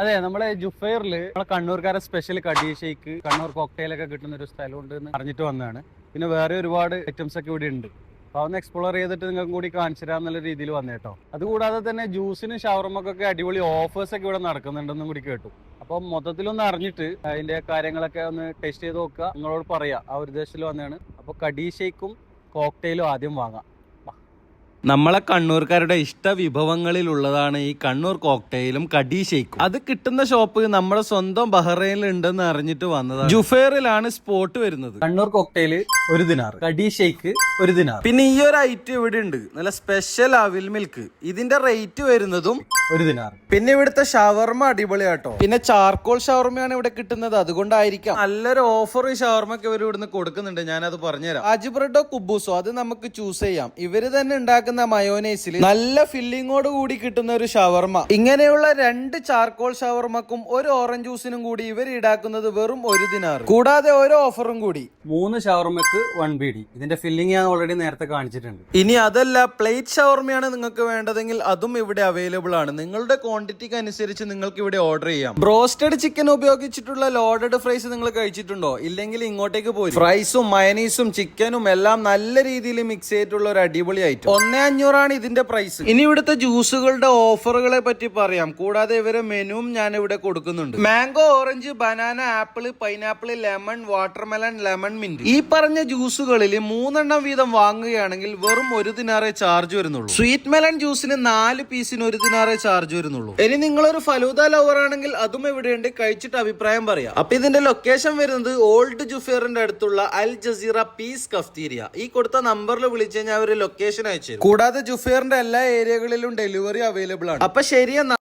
അതെ നമ്മളെ ജുഫൈറിൽ നമ്മളെ കണ്ണൂർക്കാരെ സ്പെഷ്യൽ കടി ഷേക്ക് കണ്ണൂർ കോക്ടെയിൽ ഒക്കെ കിട്ടുന്ന ഒരു സ്ഥലമുണ്ട് എന്ന് അറിഞ്ഞിട്ട് വന്നതാണ്. പിന്നെ വേറെ ഒരുപാട് ഐറ്റംസ് ഒക്കെ ഇവിടെ ഉണ്ട്. അപ്പോൾ അതൊന്ന് എക്സ്പ്ലോർ ചെയ്തിട്ട് നിങ്ങൾക്ക് കൂടി കാണിച്ചു തരാം എന്നുള്ള രീതിയിൽ വന്നേട്ടോ അതുകൂടാതെ തന്നെ ജ്യൂസിനും ഷവർമക്കൊക്കെ അടിപൊളി ഓഫേഴ്സ് ഒക്കെ ഇവിടെ നടക്കുന്നുണ്ടെന്നും കൂടി കേട്ടു. അപ്പോൾ മൊത്തത്തിലൊന്ന് അറിഞ്ഞിട്ട് അതിന്റെ കാര്യങ്ങളൊക്കെ ഒന്ന് ടേസ്റ്റ് ചെയ്ത് നോക്കുക. നിങ്ങളോട് പറയാം. ആ ഒരു ദേശത്തിൽ വന്നതാണ്. അപ്പോൾ കടി ഷേക്കും കോക്ടെയിലും ആദ്യം വാങ്ങാം. നമ്മളെ കണ്ണൂർക്കാരുടെ ഇഷ്ട വിഭവങ്ങളിൽ ഉള്ളതാണ് ഈ കണ്ണൂർ കോക്ടെയിലും കടി ഷെയ്ക്കും അത് കിട്ടുന്ന ഷോപ്പ് നമ്മുടെ സ്വന്തം ബഹ്റൈനിൽ ഉണ്ടെന്ന് അറിഞ്ഞിട്ട് വന്നതാണ്. ജുഫേറിലാണ് സ്പോട്ട് വരുന്നത്. കണ്ണൂർ കോക്ടെയിൽ ഒരു ദിനാർ കടി ഷെയ്ക്ക് ഒരു ദിനാർ. പിന്നെ ഈ ഒരു ഐറ്റം ഇവിടെ ഉണ്ട്. നല്ല സ്പെഷ്യൽ അവിൽ മിൽക്ക് ഇതിന്റെ റേറ്റ് വരുന്നതും ഒരു ദിനാർ. പിന്നെ ഇവിടുത്തെ ഷവർമ അടിപൊളിയാട്ടോ. പിന്നെ ചാർക്കോൾ ഷവർമയാണ് ഇവിടെ കിട്ടുന്നത്. അതുകൊണ്ടായിരിക്കാം. നല്ലൊരു ഓഫർ ഷവർമക്ക് ഇവർ ഇവിടുന്ന് കൊടുക്കുന്നുണ്ട്. ഞാനത് പറഞ്ഞുതരാം. ബ്രെഡോ കുബൂസോ അത് നമുക്ക് ചൂസ് ചെയ്യാം. ഇവർ തന്നെ ഉണ്ടാക്കുന്ന മയോനൈസിൽ നല്ല ഫില്ലിങ്ങോട് കൂടി കിട്ടുന്ന ഒരു ഷവർമ. ഇങ്ങനെയുള്ള രണ്ട് ചാർക്കോൾ ഷവർമക്കും ഒരു ഓറഞ്ച് ജ്യൂസിനും കൂടി ഇവർ ഈടാക്കുന്നത് വെറും ഒരു ദിനാർ കൂടാതെ ഓരോ ഓഫറും കൂടി. മൂന്ന് ഷവർമക്ക് വൺ ബി ഡി ഇതിന്റെ ഫില്ലിംഗ് ഞാൻ ഓൾറെഡി നേരത്തെ കാണിച്ചിട്ടുണ്ട്. ഇനി അതല്ല പ്ലേറ്റ് ഷവർമയാണ് നിങ്ങൾക്ക് വേണ്ടതെങ്കിൽ അതും ഇവിടെ അവൈലബിൾ ആണ്. നിങ്ങളുടെ ക്വാണ്ടിറ്റിക്ക് അനുസരിച്ച് നിങ്ങൾക്ക് ഇവിടെ ഓർഡർ ചെയ്യാം. ബ്രോസ്റ്റഡ് ചിക്കൻ ഉപയോഗിച്ചിട്ടുള്ള ലോഡഡ് ഫ്രൈസ് നിങ്ങൾ കഴിച്ചിട്ടുണ്ടോ? ഇല്ലെങ്കിൽ ഇങ്ങോട്ടേക്ക് പോയി ഫ്രൈസും മയനീസും ചിക്കനും എല്ലാം നല്ല രീതിയിൽ മിക്സ് ചെയ്തിട്ടുള്ള ഒരു അടിപൊളി ഐറ്റം ഒന്നേ അഞ്ഞൂറാണ് ഇതിന്റെ പ്രൈസ് ഇനി ഇവിടുത്തെ ജ്യൂസുകളുടെ ഓഫറുകളെ പറ്റി പറയാം. കൂടാതെ ഇവരെ മെനുവും ഞാൻ ഇവിടെ കൊടുക്കുന്നുണ്ട്. Mango orange banana apple pineapple lemon watermelon lemon mint ഈ പറഞ്ഞ ജ്യൂസുകളിൽ മൂന്നെണ്ണം വീതം വാങ്ങുകയാണെങ്കിൽ വെറും ഒരു ദിനാറേ ചാർജ് വരുന്നുള്ളൂ. സ്വീറ്റ് മെലൺ ജ്യൂസിന് നാല് പീസിന് ഒരു ദിനാറേ ചാർജ് വരുന്നുള്ളൂ. ഇനി നിങ്ങളൊരു ഫലൂദ ലവർ ആണെങ്കിൽ അതും ഇവിടെയുണ്ട് കഴിച്ചിട്ട് അഭിപ്രായം പറയാം. അപ്പൊ ഇതിന്റെ ലൊക്കേഷൻ വരുന്നത് ഓൾഡ് ജുഫേറിന്റെ അടുത്തുള്ള അൽ ജസീറ പീസ് കഫ്തീരിയ ഈ കൊടുത്ത നമ്പറിൽ വിളിച്ച് കഴിഞ്ഞാൽ ഒരു ലൊക്കേഷൻ അയച്ചു. കൂടാതെ ജുഫേറിന്റെ എല്ലാ ഏരിയകളിലും ഡെലിവറി അവൈലബിൾ ആണ്. അപ്പൊ ശരിയെന്നാ